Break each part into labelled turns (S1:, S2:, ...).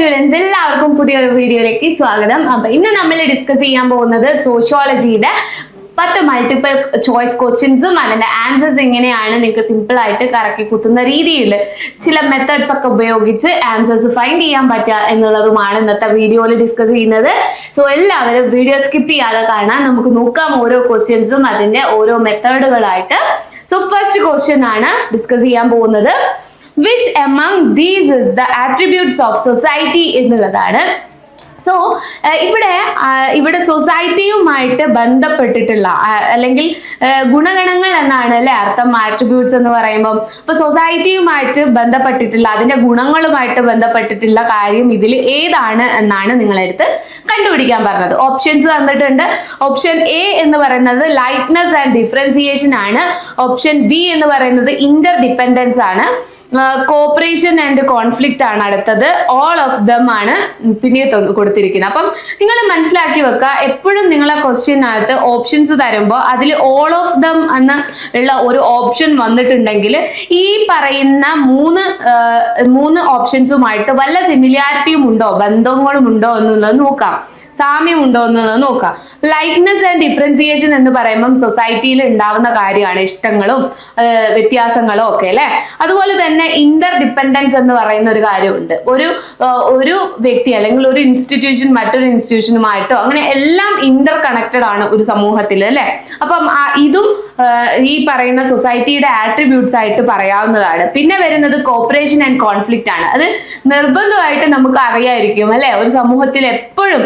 S1: Students എല്ലാവർക്കും പുതിയൊരു വീഡിയോയിലേക്ക് സ്വാഗതം. അപ്പൊ ഇന്ന് നമ്മൾ ഡിസ്കസ് ചെയ്യാൻ പോകുന്നത് സോഷ്യോളജിയുടെ പത്ത് മൾട്ടിപ്പിൾ ചോയ്സ് ക്വസ്റ്റ്യൻസും അതിന്റെ ആൻസേഴ്സ് എങ്ങനെയാണ് നിങ്ങൾക്ക് സിമ്പിൾ ആയിട്ട് കറക്കി കുത്തുന്ന രീതിയിൽ ചില മെത്തേഡ്സ് ഒക്കെ ഉപയോഗിച്ച് ആൻസേഴ്സ് ഫൈൻഡ് ചെയ്യാൻ പറ്റുക എന്നുള്ളതുമാണ് ഇന്നത്തെ വീഡിയോയിൽ ഡിസ്കസ് ചെയ്യുന്നത്. സോ എല്ലാവരും വീഡിയോ സ്കിപ്പ് ചെയ്യാതെ കാണാൻ നമുക്ക് നോക്കാം ഓരോ ക്വസ്റ്റ്യൻസും അതിന്റെ ഓരോ മെത്തേഡുകളായിട്ട് സോ ഫസ്റ്റ് ക്വസ്റ്റ്യൻ ആണ് ഡിസ്കസ് ചെയ്യാൻ പോകുന്നത്. Which among these is the attributes of society എന്നുള്ളതാണ്. സോ ഇവിടെ ഇവിടെ സൊസൈറ്റിയുമായിട്ട് ബന്ധപ്പെട്ടിട്ടുള്ള അല്ലെങ്കിൽ ഗുണഗണങ്ങൾ എന്നാണ് അല്ലെ അർത്ഥം? ആട്രിബ്യൂട്ട്സ് എന്ന് പറയുമ്പോൾ അപ്പൊ സൊസൈറ്റിയുമായിട്ട് ബന്ധപ്പെട്ടിട്ടുള്ള അതിന്റെ ഗുണങ്ങളുമായിട്ട് ബന്ധപ്പെട്ടിട്ടുള്ള കാര്യം ഇതിൽ ഏതാണ് എന്നാണ് നിങ്ങളെടുത്ത് കണ്ടുപിടിക്കാൻ പറഞ്ഞത്. ഓപ്ഷൻസ് തന്നിട്ടുണ്ട്. ഓപ്ഷൻ എ എന്ന് പറയുന്നത് ലൈറ്റ്നസ് ആൻഡ് ഡിഫറൻസിയേഷൻ ആണ്. ഓപ്ഷൻ ബി എന്ന് പറയുന്നത് ഇന്റർ ഡിപ്പെൻഡൻസ് ആണ്. കോപ്പറേഷൻ ആൻഡ് കോൺഫ്ലിക്റ്റ് ആണ് അടുത്തത്. ഓൾ ഓഫ് ദം ആണ് പിന്നീട് കൊടുത്തിരിക്കുന്നത്. അപ്പം നിങ്ങൾ മനസ്സിലാക്കി വെക്കുക എപ്പോഴും നിങ്ങളെ ക്വസ്റ്റ്യനകത്ത് ഓപ്ഷൻസ് തരുമ്പോൾ അതിൽ ഓൾ ഓഫ് ദം എന്ന ഉള്ള ഒരു ഓപ്ഷൻ വന്നിട്ടുണ്ടെങ്കിൽ ഈ പറയുന്ന മൂന്ന് മൂന്ന് ഓപ്ഷൻസുമായിട്ട് വല്ല സിമിലാരിറ്റിയും ഉണ്ടോ? ബന്ധങ്ങളും ഉണ്ടോ എന്നുള്ളത് നോക്കാം. സാമ്യമുണ്ടോ എന്നുള്ളത് നോക്കാം. ലൈക്നെസ് ആൻഡ് ഡിഫറൻസിയേഷൻ എന്ന് പറയുമ്പം സൊസൈറ്റിയിൽ ഉണ്ടാവുന്ന കാര്യമാണ് ഇഷ്ടങ്ങളും വ്യത്യാസങ്ങളും ഒക്കെ അല്ലെ? അതുപോലെ തന്നെ ഇന്റർ ഡിപ്പെൻഡൻസ് എന്ന് പറയുന്ന ഒരു കാര്യമുണ്ട്. ഒരു ഒരു വ്യക്തി അല്ലെങ്കിൽ ഒരു ഇൻസ്റ്റിറ്റ്യൂഷൻ മറ്റൊരു ഇൻസ്റ്റിറ്റ്യൂഷനുമായിട്ടോ അങ്ങനെ എല്ലാം ഇന്റർ കണക്റ്റഡ് ആണ് ഒരു സമൂഹത്തിൽ അല്ലെ? അപ്പം ഇതും ഈ പറയുന്ന സൊസൈറ്റിയുടെ ആട്രിബ്യൂട്ട്സ് ആയിട്ട് പറയാവുന്നതാണ്. പിന്നെ വരുന്നത് കോപ്പറേഷൻ ആൻഡ് കോൺഫ്ലിക്റ്റ് ആണ്. അത് നിർബന്ധമായിട്ട് നമുക്ക് അറിയായിരിക്കും അല്ലെ? ഒരു സമൂഹത്തിൽ എപ്പോഴും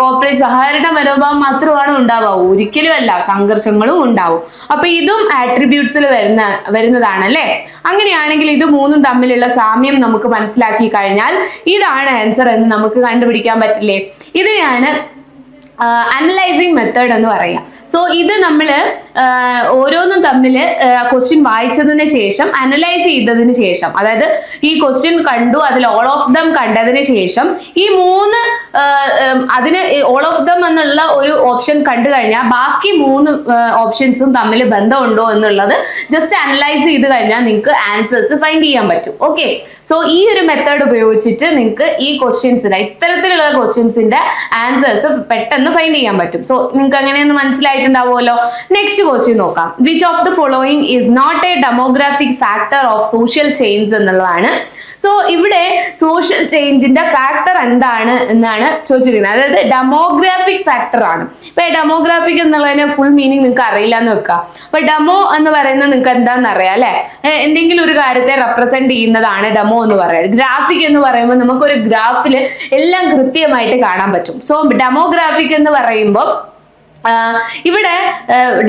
S1: കോപ്പറേഷൻ സഹകരണ മനോഭാവം മാത്രമാണ് ഉണ്ടാവുക. ഒരിക്കലും അല്ല സംഘർഷങ്ങളും ഉണ്ടാവും. അപ്പൊ ഇതും ആട്രിബ്യൂട്ട്സിൽ വരുന്ന വരുന്നതാണ് അല്ലെ? അങ്ങനെയാണെങ്കിൽ ഇത് മൂന്നും തമ്മിലുള്ള സാമ്യം നമുക്ക് മനസ്സിലാക്കി കഴിഞ്ഞാൽ ഇതാണ് ആൻസർ എന്ന് നമുക്ക് കണ്ടുപിടിക്കാൻ പറ്റില്ലേ? ഇതിനെയാണ് അനലൈസിങ് മെത്തേഡ് എന്ന് പറയാം. സോ ഇത് നമ്മൾ ഓരോന്നും തമ്മിൽ ക്വസ്റ്റ്യൻ വായിച്ചതിന് ശേഷം അനലൈസ് ചെയ്തതിന് ശേഷം അതായത് ഈ ക്വസ്റ്റ്യൻ കണ്ടു അതിൽ ഓൾ ഓഫ് ദം കണ്ടതിന് ശേഷം ഈ മൂന്ന് അതിന് ഓൾ ഓഫ് ദം എന്നുള്ള ഒരു ഓപ്ഷൻ കണ്ടു കഴിഞ്ഞാൽ ബാക്കി മൂന്ന് ഓപ്ഷൻസും തമ്മിൽ ബന്ധമുണ്ടോ എന്നുള്ളത് ജസ്റ്റ് അനലൈസ് ചെയ്ത് കഴിഞ്ഞാൽ നിങ്ങൾക്ക് ആൻസേഴ്സ് ഫൈൻഡ് ചെയ്യാൻ പറ്റും. ഓക്കെ സോ ഈ ഒരു മെത്തേഡ് ഉപയോഗിച്ചിട്ട് നിങ്ങൾക്ക് ഈ ക്വസ്റ്റ്യൻസിന്റെ ഇത്തരത്തിലുള്ള ക്വസ്റ്റ്യൻസിന്റെ ആൻസേഴ്സ് പെട്ടെന്ന് ഫൈൻഡ് ചെയ്യാൻ പറ്റും. സോ നിങ്ങൾക്ക് അങ്ങനെയൊന്ന് മനസ്സിലായിട്ടുണ്ടാവുമല്ലോ. നെക്സ്റ്റ് ക്വസ്റ്റ്യൻ നോക്കാം. Which of the following is not a demographic factor of social change എന്നുള്ളതാണ്? സോ ഇവിടെ സോഷ്യൽ ചേഞ്ചിന്റെ ഫാക്ടർ എന്താണ് എന്നാണ് ചോദിച്ചിരിക്കുന്നത്. അതായത് ഡെമോഗ്രാഫിക് ഫാക്ടർ ആണ്. ഇപ്പൊ ഡെമോഗ്രാഫിക് എന്നുള്ളതിന് ഫുൾ മീനിങ് നിങ്ങൾക്ക് അറിയില്ല എന്ന് വെക്കുക അപ്പൊ ഡെമോ എന്ന് പറയുന്നത് നിങ്ങൾക്ക് എന്താണെന്ന് അറിയാം അല്ലെ? എന്തെങ്കിലും ഒരു കാര്യത്തെ റെപ്രസെന്റ് ചെയ്യുന്നതാണ് ഡെമോ എന്ന് പറയുന്നത് ഗ്രാഫിക് എന്ന് പറയുമ്പോൾ നമുക്ക് ഒരു ഗ്രാഫിൽ എല്ലാം കൃത്യമായിട്ട് കാണാൻ പറ്റും. സോ ഡെമോഗ്രാഫിക് എന്ന് പറയുമ്പോൾ ഇവിടെ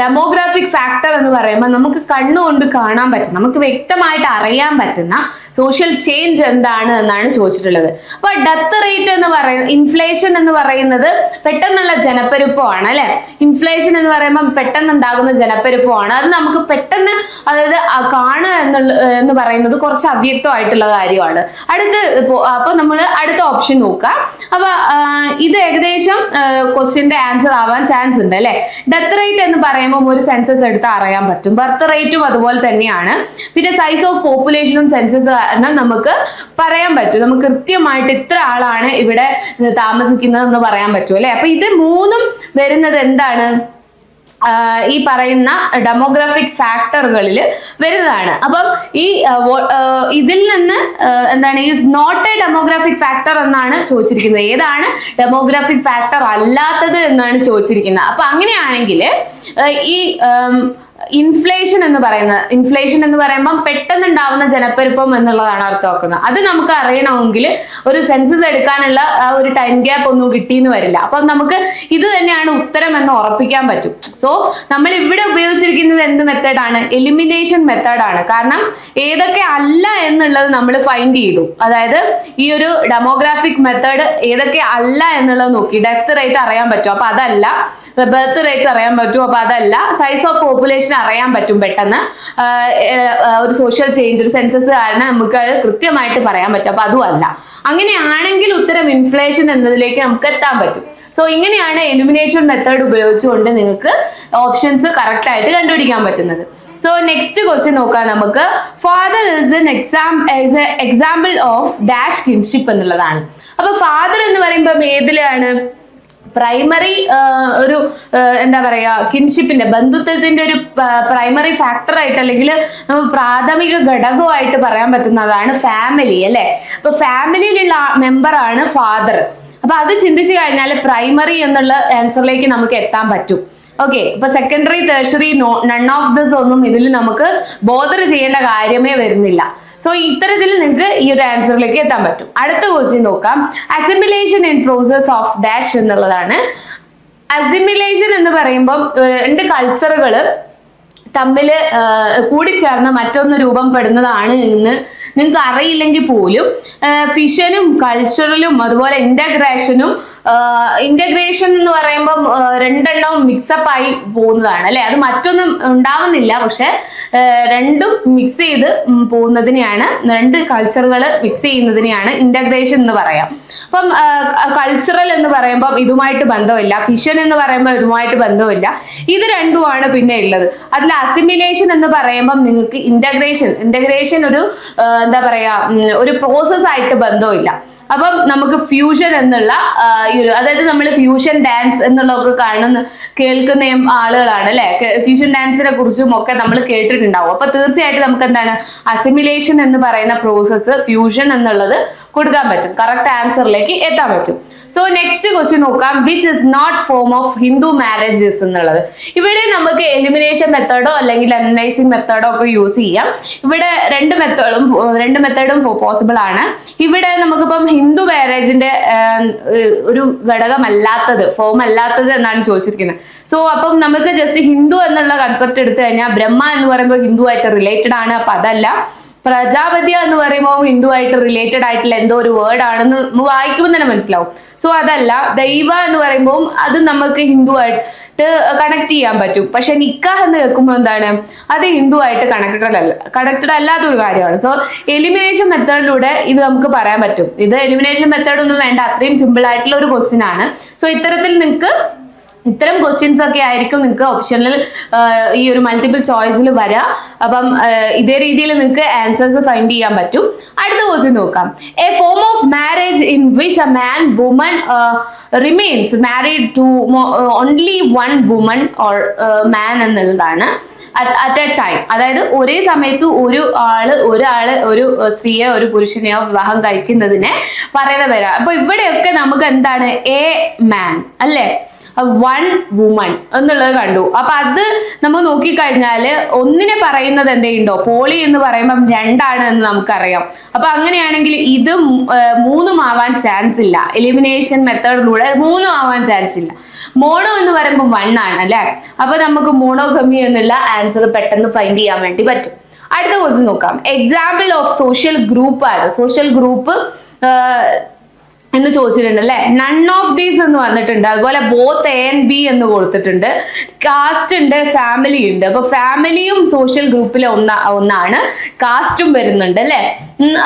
S1: ഡെമോഗ്രാഫിക് ഫാക്ടർ എന്ന് പറയുമ്പോൾ നമുക്ക് കണ്ണുകൊണ്ട് കാണാൻ പറ്റും നമുക്ക് വ്യക്തമായിട്ട് അറിയാൻ പറ്റുന്ന സോഷ്യൽ ചേഞ്ച് എന്താണ് എന്നാണ് ചോദിച്ചിട്ടുള്ളത്. അപ്പൊ ഡെത്ത് റേറ്റ് എന്ന് പറയുന്നത് ഇൻഫ്ലേഷൻ എന്ന് പറയുന്നത് പെട്ടെന്നുള്ള ജനപ്പെരുപ്പമാണ് അല്ലെ? ഇൻഫ്ലേഷൻ എന്ന് പറയുമ്പോൾ പെട്ടെന്ന് ഉണ്ടാകുന്ന ജനപ്പെരുപ്പമാണ്. അത് നമുക്ക് പെട്ടെന്ന് അതായത് കാണുക എന്നുള്ള എന്ന് പറയുന്നത് കുറച്ച് അവ്യക്തമായിട്ടുള്ള കാര്യമാണ്. അടുത്ത് അപ്പൊ നമ്മൾ അടുത്ത ഓപ്ഷൻ നോക്കാം. അപ്പൊ ഇത് ഏകദേശം ക്വസ്റ്റ്യന്റെ ആൻസർ ആവാൻ ചാൻസ് ഉണ്ട് അല്ലെ? ഡെത്ത് റേറ്റ് എന്ന് പറയുമ്പോൾ ഒരു സെൻസസ് എടുത്ത് അറിയാൻ പറ്റും. ബർത്ത് റേറ്റും അതുപോലെ തന്നെയാണ്. പിന്നെ സൈസ് ഓഫ് പോപ്പുലേഷനും സെൻസസ് കാരണം നമുക്ക് പറയാൻ പറ്റും. നമുക്ക് കൃത്യമായിട്ട് ഇത്ര ആളാണ് ഇവിടെ താമസിക്കുന്നത് എന്ന് പറയാൻ പറ്റും അല്ലെ? അപ്പൊ ഇത് മൂന്നും വരുന്നത് എന്താണ്? ഈ പറയുന്ന ഡെമോഗ്രാഫിക് ഫാക്ടറുകളിൽ വരുന്നതാണ്. അപ്പം ഈ ഇതിൽ നിന്ന് എന്താണ് is not a demographic factor എന്നാണ് ചോദിച്ചിരിക്കുന്നത്. ഏതാണ് ഡെമോഗ്രാഫിക് ഫാക്ടർ അല്ലാത്തത് എന്നാണ് ചോദിച്ചിരിക്കുന്നത്. അപ്പൊ അങ്ങനെയാണെങ്കിൽ ഈ ഇൻഫ്ലേഷൻ എന്ന് പറയുന്നത്. ഇൻഫ്ലേഷൻ എന്ന് പറയുമ്പോൾ പെട്ടെന്ന് ഉണ്ടാവുന്ന ജനപ്പെരുപ്പം എന്നുള്ളതാണ് അർത്ഥമാക്കുന്നത് അത് നമുക്ക് അറിയണമെങ്കിൽ ഒരു സെൻസസ് എടുക്കാനുള്ള ആ ഒരു ടൈം ഗ്യാപ്പ് ഒന്നും കിട്ടിയെന്ന് വരില്ല. അപ്പം നമുക്ക് ഇത് തന്നെയാണ് ഉത്തരം എന്ന് ഉറപ്പിക്കാൻ പറ്റും. സോ നമ്മൾ ഇവിടെ ഉപയോഗിച്ചിരിക്കുന്നത് എന്ത് മെത്തേഡാണ് എലിമിനേഷൻ മെത്തേഡാണ് കാരണം ഏതൊക്കെ അല്ല എന്നുള്ളത് നമ്മൾ ഫൈൻഡ് ചെയ്തു. അതായത് ഈ ഒരു ഡെമോഗ്രാഫിക് മെത്തേഡ് ഏതൊക്കെ അല്ല എന്നുള്ളത് നോക്കി. ഡെത്ത് റേറ്റ് അറിയാൻ പറ്റും. അപ്പൊ അതല്ല ബർത്ത് റേറ്റ് അറിയാൻ പറ്റും അപ്പൊ അതല്ല. സൈസ് ഓഫ് പോപ്പുലേഷൻ അറിയാൻ പറ്റും പെട്ടെന്ന്. ഒരു സോഷ്യൽ ചേഞ്ച് ഒരു സെൻസസ് കാരണം നമുക്ക് അത് കൃത്യമായിട്ട് പറയാൻ പറ്റും. അപ്പൊ അതും അല്ല. അങ്ങനെയാണെങ്കിൽ ഉത്തരം ഇൻഫ്ലേഷൻ എന്നതിലേക്ക് നമുക്ക് എത്താൻ പറ്റും. സോ ഇങ്ങനെയാണ് എലിമിനേഷൻ മെത്തേഡ് ഉപയോഗിച്ചുകൊണ്ട് നിങ്ങൾക്ക് ഓപ്ഷൻസ് കറക്റ്റ് ആയിട്ട് കണ്ടുപിടിക്കാൻ പറ്റുന്നത്. സോ നെക്സ്റ്റ് ക്വസ്റ്റ്യൻ നോക്കാം നമുക്ക്. Father is an exam example of dash kinship എന്നുള്ളതാണ്. അപ്പൊ ഫാദർ എന്ന് പറയുമ്പോൾ ഏതിലാണ്? പ്രൈമറി ഒരു എന്താ പറയാ കിൻഷിപ്പിന്റെ ബന്ധുത്വത്തിന്റെ ഒരു പ്രൈമറി ഫാക്ടർ അല്ലെങ്കിൽ നമുക്ക് പ്രാഥമിക ഘടകമായിട്ട് പറയാൻ പറ്റുന്നതാണ് ഫാമിലി അല്ലെ? അപ്പൊ ഫാമിലിയിലുള്ള മെമ്പർ ആണ് ഫാദർ അപ്പൊ അത് ചിന്തിച്ചു കഴിഞ്ഞാൽ പ്രൈമറി എന്നുള്ള ആൻസറിലേക്ക് നമുക്ക് എത്താൻ പറ്റും. ഓക്കെ ഇപ്പൊ secondary tertiary none of this ഒന്നും ഇതിൽ നമുക്ക് ബോധർ ചെയ്യേണ്ട കാര്യമേ വരുന്നില്ല. സോ ഇത്തരത്തിൽ നിങ്ങൾക്ക് ഈ ഒരു ആൻസറിലേക്ക് എത്താൻ പറ്റും. അടുത്ത ക്വസ്റ്റ്യൻ നോക്കാം. Assimilation in process of dash എന്നുള്ളതാണ്. അസിമിലേഷൻ എന്ന് പറയുമ്പം രണ്ട് കൾച്ചറുകൾ തമ്മിൽ കൂടിച്ചേർന്ന് മറ്റൊന്ന് രൂപം പെടുന്നതാണ് എന്ന് നിങ്ങൾക്ക് അറിയില്ലെങ്കിൽ പോലും ഫിഷനും കൾച്ചറലും അതുപോലെ ഇന്റഗ്രേഷനും ഇന്റഗ്രേഷൻ എന്ന് പറയുമ്പം ആ, രണ്ടെണ്ണവും മിക്സപ്പ് ആയി പോകുന്നതാണ്. അല്ലെ? അത് മറ്റൊന്നും ഉണ്ടാവുന്നില്ല. പക്ഷെ രണ്ടും മിക്സ് ചെയ്ത് പോകുന്നതിനെയാണ് രണ്ട് കൾച്ചറുകൾ മിക്സ് ചെയ്യുന്നതിനെയാണ് ഇന്റഗ്രേഷൻ എന്ന് പറയാം. അപ്പം കൾച്ചറൽ എന്ന് പറയുമ്പോൾ ഇതുമായിട്ട് ബന്ധമില്ല. ഫിഷൻ എന്ന് പറയുമ്പോൾ ഇതുമായിട്ട് ബന്ധമില്ല. ഇത് രണ്ടുമാണ് പിന്നെ ഉള്ളത്. അതിൽ അസിമിലേഷൻ എന്ന് പറയുമ്പം നിങ്ങൾക്ക് ഇന്റഗ്രേഷൻ ഇന്റഗ്രേഷൻ ഒരു എന്താ പറയാ ഒരു പ്രോസസ് ആയിട്ട് ബന്ധമില്ല. അപ്പം നമുക്ക് ഫ്യൂഷൻ എന്നുള്ള അതായത് നമ്മൾ ഫ്യൂഷൻ ഡാൻസ് എന്നുള്ളതൊക്കെ കാണുന്ന കേൾക്കുന്ന ആളുകളാണ് അല്ലെ? ഫ്യൂഷൻ ഡാൻസിനെ കുറിച്ചും ഒക്കെ നമ്മൾ കേട്ടിട്ടുണ്ടാവും. അപ്പൊ തീർച്ചയായിട്ടും നമുക്ക് എന്താണ് അസിമിലേഷൻ എന്ന് പറയുന്ന പ്രോസസ്സ് ഫ്യൂഷൻ എന്നുള്ളത് കൊടുക്കാൻ പറ്റും. കറക്റ്റ് ആൻസറിലേക്ക് എത്താൻ പറ്റും. സോ നെക്സ്റ്റ് ക്വസ്റ്റ്യൻ നോക്കാം. Which is not form of Hindu marriages എന്നുള്ളത്. ഇവിടെ നമുക്ക് എലിമിനേഷൻ മെത്തേഡോ അല്ലെങ്കിൽ അനലൈസിങ് മെത്തേഡോ ഒക്കെ യൂസ് ചെയ്യാം. ഇവിടെ രണ്ട് മെത്തേഡും രണ്ട് മെത്തേഡും പോസിബിൾ ആണ്. ഇവിടെ നമുക്കിപ്പം ഹിന്ദു മാരേജിന്റെ ഒരു ഘടകമല്ലാത്തത് ഫോം അല്ലാത്തത് എന്നാണ് ചോദിച്ചിരിക്കുന്നത്. സോ അപ്പം നമുക്ക് ജസ്റ്റ് ഹിന്ദു എന്നുള്ള കൺസെപ്റ്റ് എടുത്തു കഴിഞ്ഞാൽ ബ്രഹ്മ എന്ന് പറയുമ്പോൾ ഹിന്ദു ആയിട്ട് റിലേറ്റഡ് ആണ്. അപ്പൊ അതല്ല. പ്രജാപതി എന്ന് പറയുമ്പോൾ ഹിന്ദു ആയിട്ട് റിലേറ്റഡ് ആയിട്ടുള്ള എന്തോ ഒരു വേർഡ് ആണെന്ന് വായിക്കുമ്പോൾ തന്നെ മനസ്സിലാവും. സോ അതല്ല ദൈവ എന്ന് പറയുമ്പോൾ അത് നമുക്ക് ഹിന്ദു ആയിട്ട് കണക്ട് ചെയ്യാൻ പറ്റും. പക്ഷെ നിക്കാഹ് എന്ന് കേൾക്കുമ്പോൾ എന്താണ്? അത് ഹിന്ദു ആയിട്ട് കണക്റ്റഡ് അല്ല കണക്റ്റഡ് അല്ലാത്ത ഒരു കാര്യമാണ്. സോ എലിമിനേഷൻ മെത്തേഡിലൂടെ ഇത് നമുക്ക് പറയാൻ പറ്റും. ഇത് എലിമിനേഷൻ മെത്തേഡ് ഒന്നും വേണ്ട. അത്രയും സിമ്പിൾ ആയിട്ടുള്ള ഒരു ക്വസ്റ്റ്യൻ ആണ്. സോ ഇത്തരത്തിൽ നിങ്ങൾക്ക് ഇത്തരം ക്വസ്റ്റ്യൻസ് ഒക്കെ ആയിരിക്കും നിങ്ങൾക്ക് ഓപ്ഷനിൽ ഈ ഒരു മൾട്ടിപ്പിൾ ചോയ്സിൽ വരാം. അപ്പം ഇതേ രീതിയിൽ നിങ്ങൾക്ക് ആൻസേഴ്സ് ഫൈൻഡ് ചെയ്യാൻ പറ്റും. അടുത്ത ക്വസ്റ്റ്യൻ നോക്കാം. A form of marriage in which a man woman remains married to only one woman or man എന്നുള്ളതാണ്. അറ്റ് എ ടൈം അതായത് ഒരേ സമയത്ത് ഒരു ആൾ ഒരാൾ ഒരു സ്ത്രീയെ ഒരു പുരുഷനെയോ വിവാഹം കഴിക്കുന്നതിനെ പറയുന്ന പേരാ അപ്പൊ ഇവിടെയൊക്കെ നമുക്ക് എന്താണ്? എ മാൻ അല്ലേ? വൺ വുമൺ എന്നുള്ളത് കണ്ടു. അപ്പൊ അത് നമ്മൾ നോക്കിക്കഴിഞ്ഞാൽ ഒന്നിനെ പറയുന്നത് എന്തെയുണ്ടോ? പോളി എന്ന് പറയുമ്പം രണ്ടാണ് എന്ന് നമുക്കറിയാം. അപ്പൊ അങ്ങനെയാണെങ്കിൽ ഇത് മൂന്നും ആവാൻ ചാൻസ് ഇല്ല. എലിമിനേഷൻ മെത്തേഡിലൂടെ മൂന്നും ആവാൻ ചാൻസ് ഇല്ല. മോണോ എന്ന് പറയുമ്പോൾ വൺ ആണ് അല്ലെ? അപ്പൊ നമുക്ക് മോണോഗമി എന്നുള്ള ആൻസർ പെട്ടെന്ന് ഫൈൻഡ് ചെയ്യാൻ വേണ്ടി പറ്റും. അടുത്ത ക്വസ്റ്റ്യൻ നോക്കാം. എക്സാമ്പിൾ ഓഫ് സോഷ്യൽ ഗ്രൂപ്പ് ആണ്. സോഷ്യൽ ഗ്രൂപ്പ് എന്ന് ചോദിച്ചിട്ടുണ്ട് അല്ലെ? നൺ ഓഫ് ദീസ് എന്ന് പറഞ്ഞിട്ടുണ്ട് അതുപോലെ ബോത്ത് എ ആൻഡ് ബി എന്ന് കൊടുത്തിട്ടുണ്ട്. കാസ്റ്റ് ഉണ്ട് ഫാമിലി ഉണ്ട്. അപ്പൊ ഫാമിലിയും സോഷ്യൽ ഗ്രൂപ്പിലെ ഒന്ന ഒന്നാണ്. കാസ്റ്റും വരുന്നുണ്ട് അല്ലെ?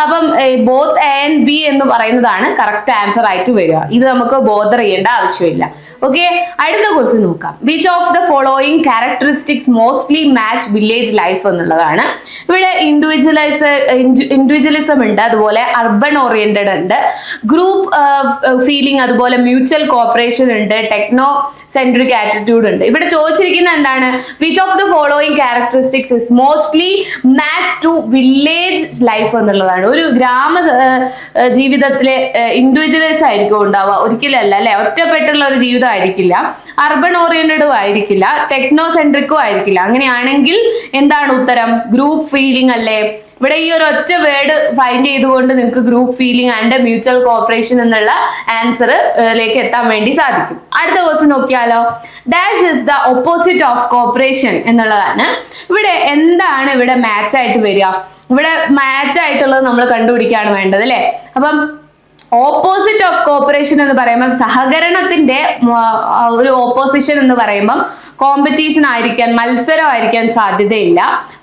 S1: അപ്പം ബോത്ത് എ ആൻഡ് ബി എന്ന് പറയുന്നതാണ് കറക്റ്റ് ആൻസർ ആയിട്ട് വരിക. ഇത് നമുക്ക് ബോധർ ചെയ്യേണ്ട ആവശ്യമില്ല. ഓക്കെ അടുത്ത ക്വസ്റ്റ്യൻ നോക്കാം. Which of the following characteristics mostly match village life എന്നുള്ളതാണ്. ഇവിടെ ഇൻഡിവിജ്വലൈസ് ഇൻഡിവിജ്വലിസം ഉണ്ട്. അതുപോലെ അർബൻ ഓറിയന്റഡ് ഉണ്ട്. ഗ്രൂപ്പ് ഫീലിംഗ് അതുപോലെ മ്യൂച്വൽ കോപ്പറേഷൻ ഉണ്ട് ടെക്നോ സെൻട്രിക് ആറ്റിറ്റ്യൂഡ് ഉണ്ട്. ഇവിടെ ചോദിച്ചിരിക്കുന്ന എന്താണ്? Which of the following characteristics is mostly match to village life എന്നുള്ളതാണ്. ഒരു ഗ്രാമ ജീവിതത്തിലെ ഇൻഡിവിജ്വൽസ് ആയിരിക്കും ഉണ്ടാവുക. ഒരിക്കലല്ല അല്ലെ ഒറ്റപ്പെട്ടുള്ള ഒരു ജീവിതം ആയിരിക്കില്ല. അർബൺ ഓറിയന്റഡും ആയിരിക്കില്ല. ടെക്നോ സെൻട്രിക്കും ആയിരിക്കില്ല. അങ്ങനെയാണെങ്കിൽ എന്താണ് ഉത്തരം? ഗ്രൂപ്പ് ഫീലിംഗ് അല്ലേ? ഇവിടെ ഈ ഒരു ഒറ്റ വേർഡ് ഫൈൻഡ് ചെയ്തുകൊണ്ട് നിങ്ങൾക്ക് group feeling and mutual cooperation എന്നുള്ള ആൻസർ ലേക്ക് എത്താൻ വേണ്ടി സാധിക്കും. അടുത്ത ക്വസ്റ്റ്യൻ നോക്കിയാലോ. Dash is the opposite of cooperation എന്നുള്ളതാണ്. ഇവിടെ എന്താണ് ഇവിടെ മാച്ച് ആയിട്ട് വരിക? ഇവിടെ മാച്ച് ആയിട്ടുള്ളത് നമ്മൾ കണ്ടുപിടിക്കുകയാണ് വേണ്ടത് അല്ലെ? അപ്പം ഓപ്പോസിറ്റ് ഓഫ് കോപ്പറേഷൻ എന്ന് പറയുമ്പം സഹകരണത്തിന്റെ ഒരു ഓപ്പോസിഷൻ എന്ന് പറയുമ്പം കോമ്പറ്റീഷൻ ആയിരിക്കാൻ മത്സരം ആയിരിക്കാൻ സാധ്യതയില്ല.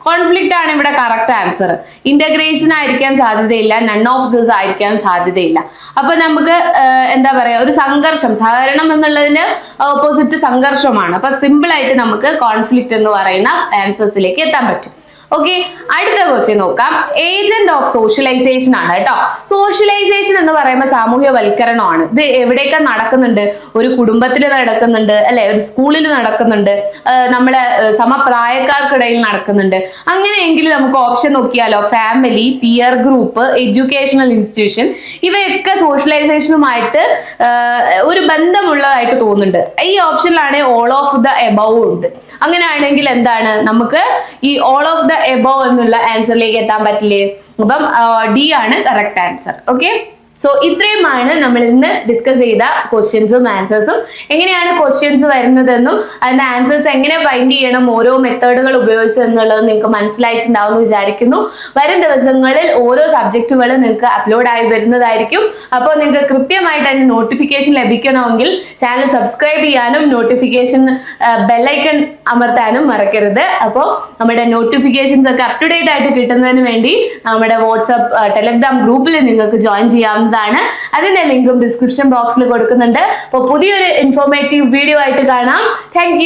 S1: കോൺഫ്ലിക്റ്റ് ആണ് ഇവിടെ കറക്റ്റ് ആൻസർ ഇന്റഗ്രേഷൻ ആയിരിക്കാൻ സാധ്യതയില്ല. നൺ ഓഫ് ദിസ് ആയിരിക്കാൻ സാധ്യതയില്ല. അപ്പൊ നമുക്ക് എന്താ പറയാ ഒരു സംഘർഷം സഹകരണം എന്നുള്ളതിന്റെ ഓപ്പോസിറ്റ് സംഘർഷമാണ്. അപ്പൊ സിമ്പിൾ ആയിട്ട് നമുക്ക് കോൺഫ്ലിക്റ്റ് എന്ന് പറയുന്ന ആൻസേഴ്സിലേക്ക് എത്താൻ പറ്റും. ഓക്കെ അടുത്ത ക്വസ്റ്റ്യൻ നോക്കാം. ഏജന്റ് ഓഫ് സോഷ്യലൈസേഷൻ ആണ് കേട്ടോ. സോഷ്യലൈസേഷൻ എന്ന് പറയുമ്പോൾ സാമൂഹ്യവൽക്കരണമാണ്. ഇത് എവിടെയൊക്കെ നടക്കുന്നുണ്ട്? ഒരു കുടുംബത്തിൽ നടക്കുന്നുണ്ട് അല്ലെ? ഒരു സ്കൂളിൽ നടക്കുന്നുണ്ട് നമ്മളെ സമപ്രായക്കാർക്കിടയിൽ നടക്കുന്നുണ്ട്. അങ്ങനെയെങ്കിൽ നമുക്ക് ഓപ്ഷൻ നോക്കിയാലോ? Family peer group educational institution ഇവയൊക്കെ സോഷ്യലൈസേഷനുമായിട്ട് ഒരു ബന്ധമുള്ളതായിട്ട് തോന്നുന്നുണ്ട്. ഈ ഓപ്ഷനിലാണ് ഓൾ ഓഫ് ദ എബവ് ഉണ്ട്. അങ്ങനെയാണെങ്കിൽ എന്താണ്? നമുക്ക് ഈ ഓൾ ഓഫ് ദ എബവ് എന്നുള്ള ആൻസറിലേക്ക് എത്താൻ പറ്റില്ലേ? അപ്പം ഡി ആണ് കറക്റ്റ് ആൻസർ ഓക്കെ സോ ഇത്രയുമാണ് നമ്മൾ ഇന്ന് ഡിസ്കസ് ചെയ്ത ക്വസ്റ്റ്യൻസും ആൻസേഴ്സും എങ്ങനെയാണ് ക്വസ്റ്റ്യൻസ് വരുന്നതെന്നും അതിന്റെ ആൻസേഴ്സ് എങ്ങനെ ഫൈൻഡ് ചെയ്യണം ഓരോ മെത്തേഡുകൾ ഉപയോഗിച്ച് എന്നുള്ളത് നിങ്ങൾക്ക് മനസ്സിലായിട്ടുണ്ടാവും എന്ന് വിചാരിക്കുന്നു. വരും ദിവസങ്ങളിൽ ഓരോ സബ്ജക്റ്റുകളും നിങ്ങൾക്ക് അപ്ലോഡ് ആയി വരുന്നതായിരിക്കും. അപ്പോൾ നിങ്ങൾക്ക് കൃത്യമായിട്ട് അതിന് നോട്ടിഫിക്കേഷൻ ലഭിക്കണമെങ്കിൽ ചാനൽ സബ്സ്ക്രൈബ് ചെയ്യാനും നോട്ടിഫിക്കേഷൻ ബെല്ലൈക്കൺ അമർത്താനും മറക്കരുത്. അപ്പോൾ നമ്മുടെ നോട്ടിഫിക്കേഷൻസ് ഒക്കെ അപ് ടു ഡേറ്റ് ആയിട്ട് കിട്ടുന്നതിന് വേണ്ടി നമ്മുടെ വാട്സപ്പ് ടെലഗ്രാം ഗ്രൂപ്പിൽ നിങ്ങൾക്ക് ജോയിൻ ചെയ്യാവുന്നതാണ് അതിന്റെ ലിങ്കും ഡിസ്ക്രിപ്ഷൻ ബോക്സിൽ കൊടുക്കുന്നുണ്ട്. അപ്പോൾ പുതിയൊരു ഇൻഫോർമേറ്റീവ് വീഡിയോ ആയിട്ട് കാണാം. താങ്ക്